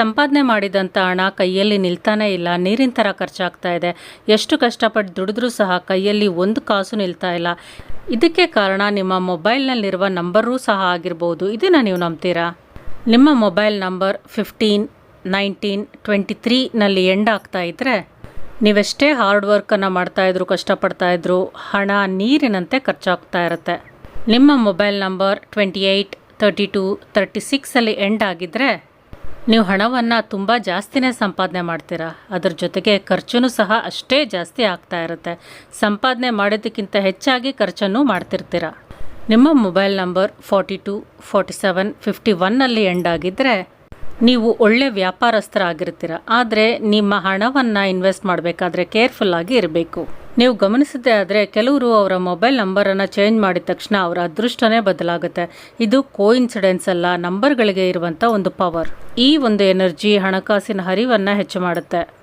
ಸಂಪಾದನೆ ಮಾಡಿದಂಥ ಹಣ ಕೈಯಲ್ಲಿ ನಿಲ್ತಾನೇ ಇಲ್ಲ, ನೀರಿನ ಥರ ಖರ್ಚಾಗ್ತಾ ಇದೆ. ಎಷ್ಟು ಕಷ್ಟಪಟ್ಟು ದುಡಿದ್ರೂ ಸಹ ಕೈಯಲ್ಲಿ ಒಂದು ಕಾಸು ನಿಲ್ತಾ ಇಲ್ಲ. ಇದಕ್ಕೆ ಕಾರಣ ನಿಮ್ಮ ಮೊಬೈಲ್ನಲ್ಲಿರುವ ನಂಬರೂ ಸಹ ಆಗಿರ್ಬೋದು. ಇದನ್ನು ನೀವು ನಂಬ್ತೀರಾ? ನಿಮ್ಮ mobile number fifteen, nineteen twenty ತ್ರೀನಲ್ಲಿ end ಆಗ್ತಾ ಇದ್ದರೆ ನೀವೆಷ್ಟೇ ಹಾರ್ಡ್ ವರ್ಕನ್ನು ಮಾಡ್ತಾಯಿದ್ರು ಕಷ್ಟಪಡ್ತಾಯಿದ್ರು ಹಣ ನೀರಿನಂತೆ ಖರ್ಚಾಗ್ತಾ ಇರುತ್ತೆ. ನಿಮ್ಮ mobile number twenty eight thirty two thirty ಸಿಕ್ಸಲ್ಲಿ end ಆಗಿದ್ದರೆ ನೀವು ಹಣವನ್ನು ತುಂಬ ಜಾಸ್ತಿನೇ ಸಂಪಾದನೆ ಮಾಡ್ತೀರಾ? ಅದರ ಜೊತೆಗೆ ಖರ್ಚು ಸಹ ಅಷ್ಟೇ ಜಾಸ್ತಿ ಆಗ್ತಾ ಇರುತ್ತೆ. ಸಂಪಾದನೆ ಮಾಡೋದಕ್ಕಿಂತ ಹೆಚ್ಚಾಗಿ ಖರ್ಚನ್ನು ಮಾಡ್ತಿರ್ತೀರ? ನಿಮ್ಮ mobile number forty two, forty seven, fifty ಒನ್ನಲ್ಲಿ ಎಂಡ್ ಆಗಿದ್ದರೆ ನೀವು ಒಳ್ಳೆ ವ್ಯಾಪಾರಸ್ಥರಾಗಿರ್ತೀರ. ಆದರೆ ನಿಮ್ಮ ಹಣವನ್ನು ಇನ್ವೆಸ್ಟ್ ಮಾಡಬೇಕಾದ್ರೆ ಕೇರ್ಫುಲ್ಲಾಗಿ ಇರಬೇಕು. ನೀವು ಗಮನಿಸಿದ್ದೇ ಆದರೆ ಕೆಲವರು ಅವರ ಮೊಬೈಲ್ ನಂಬರನ್ನು ಚೇಂಜ್ ಮಾಡಿದ ತಕ್ಷಣ ಅವರ ಅದೃಷ್ಟನೇ ಬದಲಾಗುತ್ತೆ. ಇದು ಕೋಇನ್ಸಿಡೆನ್ಸ್ ಅಲ್ಲ, ನಂಬರ್ಗಳಿಗೆ ಇರುವಂಥ ಒಂದು ಪವರ್. ಈ ಒಂದು ಎನರ್ಜಿ ಹಣಕಾಸಿನ ಹರಿವನ್ನು ಹೆಚ್ಚು ಮಾಡುತ್ತೆ.